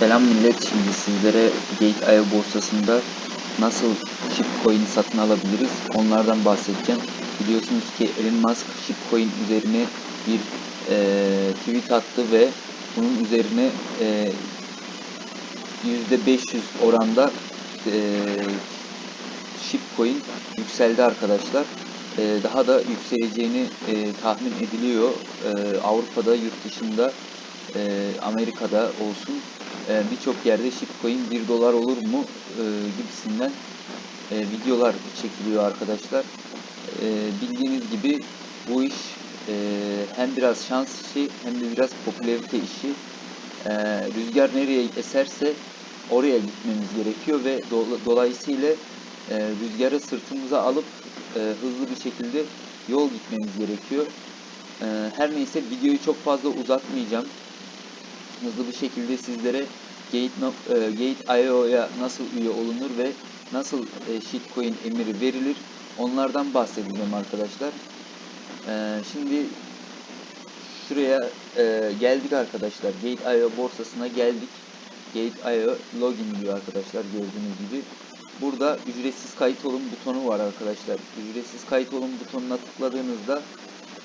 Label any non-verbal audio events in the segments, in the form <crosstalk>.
Selam millet. Şimdi sizlere Gate.io borsasında nasıl Shipcoin satın alabiliriz onlardan bahsedeceğim. Biliyorsunuz ki Elon Musk Shipcoin üzerine bir eee, tweet attı ve bunun üzerine eee %500 oranda eee Shipcoin yükseldi arkadaşlar. Eee, daha da yükseleceğini eee, tahmin ediliyor. Eee, Avrupa'da, yurt dışında, eee, Amerika'da olsun eee, birçok yerde Shipcoin 1 dolar olur mu eee, gibisinden eee, videolar çekiliyor arkadaşlar. Eee, bildiğiniz gibi bu iş hem biraz şans işi hem de biraz popülarite işi. Rüzgar nereye eserse oraya gitmemiz gerekiyor ve dola- dolayısıyla eee, rüzgarı sırtımıza alıp hızlı bir şekilde yol gitmemiz gerekiyor. Her neyse videoyu çok fazla uzatmayacağım. Hızlı bir şekilde sizlere Gate, no- eee, Gate.io'ya nasıl üye olunur ve nasıl eee, shitcoin emiri verilir onlardan bahsedeceğim arkadaşlar. Eee, şimdi şuraya geldik arkadaşlar. Gate.io borsasına geldik. Gate.io login diyor arkadaşlar gördüğünüz gibi. Burada ücretsiz kayıt olun butonu var arkadaşlar. Ücretsiz kayıt olun butonuna tıkladığınızda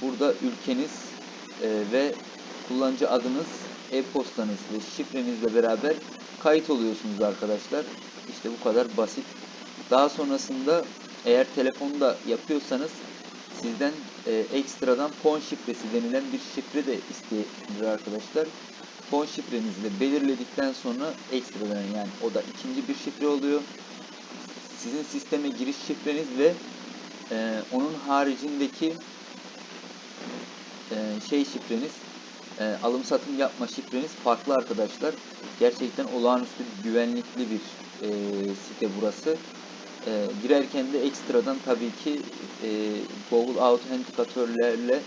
burada ülkeniz ve kullanıcı adınız, e-postanız ve şifrenizle beraber kayıt oluyorsunuz arkadaşlar. İşte bu kadar basit. Daha sonrasında eğer telefonda yapıyorsanız sizden e, ekstradan fon şifresi denilen bir şifre de isteyebilir arkadaşlar. Fon şifrenizi belirledikten sonra ekstradan yani o da ikinci bir şifre oluyor. Sizin sisteme giriş şifreniz ve e, onun haricindeki e, şey şifreniz e, alım satım yapma şifreniz farklı arkadaşlar. Gerçekten olağanüstü güvenlikli bir e, site burası. E, girerken de ekstradan tabii ki e, Google Authenticator'lerle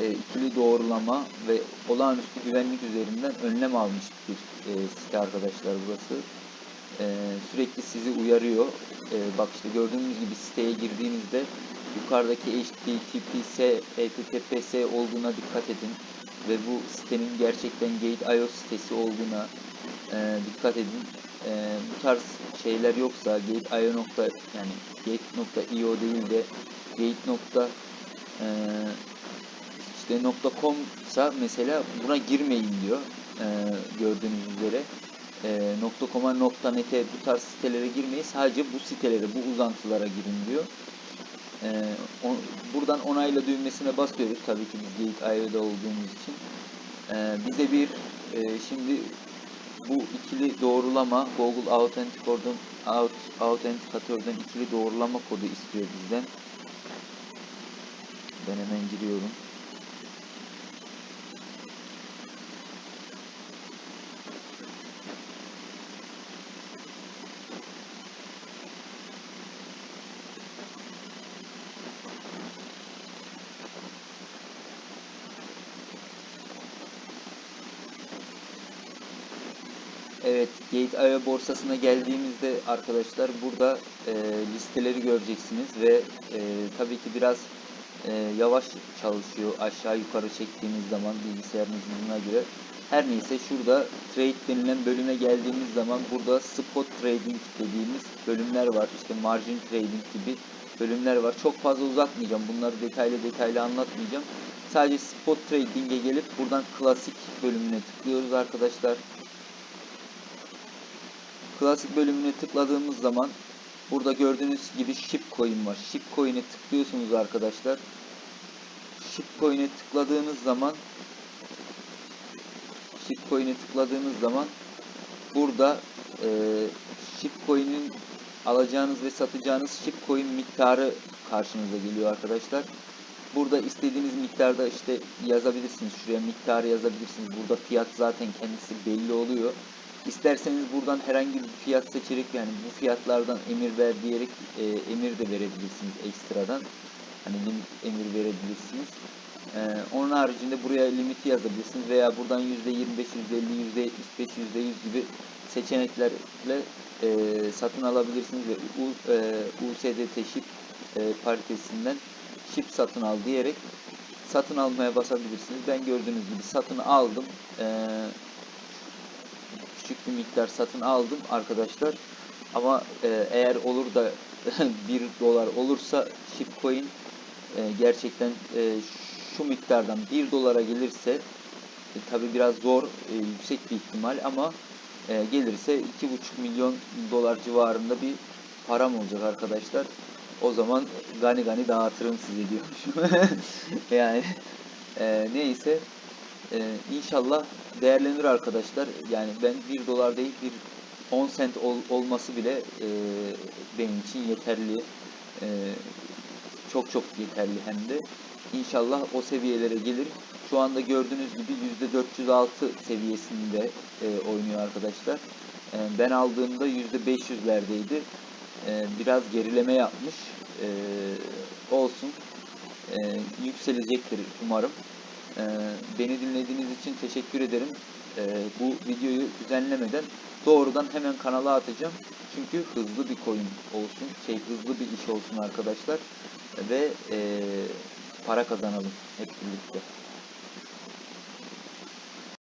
e, ikili doğrulama ve olağanüstü güvenlik üzerinden önlem almış bir e, site arkadaşlar burası. E, sürekli sizi uyarıyor. E, bak işte gördüğünüz gibi siteye girdiğinizde yukarıdaki HTTPS, HTTPS olduğuna dikkat edin ve bu sitenin gerçekten Gate.io sitesi olduğuna e, dikkat edin. E, bu tarz şeyler yoksa Gate.io nokta yani Gate.io değil de Gate nokta e, işte nokta .com mesela buna girmeyin diyor e, gördüğünüz üzere. E, nokta .com'a nokta .net'e bu tarz sitelere girmeyin. Sadece bu sitelere, bu uzantılara girin diyor. E, o- buradan onayla düğmesine basıyoruz. Tabii ki biz Gate.io'da olduğumuz için. E, bize bir e, şimdi bu ikili doğrulama Google Authenticator'dan Aut- Authenticator'dan ikili doğrulama kodu istiyor bizden. Ben hemen giriyorum. Evet, Gate.io borsasına geldiğimizde arkadaşlar burada e, listeleri göreceksiniz ve e, tabii ki biraz e, yavaş çalışıyor aşağı yukarı çektiğimiz zaman bilgisayarınız hızına göre. Her neyse şurada trade denilen bölüme geldiğimiz zaman burada spot trading dediğimiz bölümler var. İşte margin trading gibi bölümler var. Çok fazla uzatmayacağım. Bunları detaylı detaylı anlatmayacağım. Sadece spot trading'e gelip buradan klasik bölümüne tıklıyoruz arkadaşlar. Klasik bölümüne tıkladığımız zaman burada gördüğünüz gibi Shipcoin var. Shipcoin'e tıklıyorsunuz arkadaşlar. Shipcoin'e tıkladığınız zaman Shipcoin'e tıkladığınız zaman burada e, Shipcoin'in alacağınız ve satacağınız Shipcoin miktarı karşınıza geliyor arkadaşlar. Burada istediğiniz miktarda işte yazabilirsiniz. Şuraya miktarı yazabilirsiniz. Burada fiyat zaten kendisi belli oluyor. İsterseniz buradan herhangi bir fiyat seçerek yani bu fiyatlardan emir ver diyerek e, emir de verebilirsiniz ekstradan. Hani limit emir verebilirsiniz. E, onun haricinde buraya limiti yazabilirsiniz veya buradan %25, %50, %75, %100 gibi seçeneklerle e, satın alabilirsiniz ve U, e, USDT ship e, paritesinden ship satın al diyerek satın almaya basabilirsiniz. Ben gördüğünüz gibi satın aldım. E, küçük bir miktar satın aldım arkadaşlar. Ama e, eğer olur da <laughs> 1 dolar olursa Shipcoin e, gerçekten e, şu miktardan 1 dolara gelirse tabi biraz zor, yüksek bir ihtimal ama e, gelirse 2,5 milyon dolar civarında bir param olacak arkadaşlar. O zaman gani gani dağıtırım size diyormuşum. <laughs> yani e, neyse e, inşallah değerlenir arkadaşlar. Yani ben 1 dolar değil bir 10 sent ol- olması bile e, benim için yeterli. E, çok çok yeterli hem de. İnşallah o seviyelere gelir. Şu anda gördüğünüz gibi %406 seviyesinde e, oynuyor arkadaşlar. E, ben aldığımda %500'lerdeydi. E, biraz gerileme yapmış. E, olsun. E, yükselecektir umarım. E, beni dinlediğiniz için teşekkür ederim. E, bu videoyu düzenlemeden doğrudan hemen kanala atacağım. Çünkü hızlı bir coin olsun, şey hızlı bir iş olsun arkadaşlar ve e, para kazanalım hep birlikte.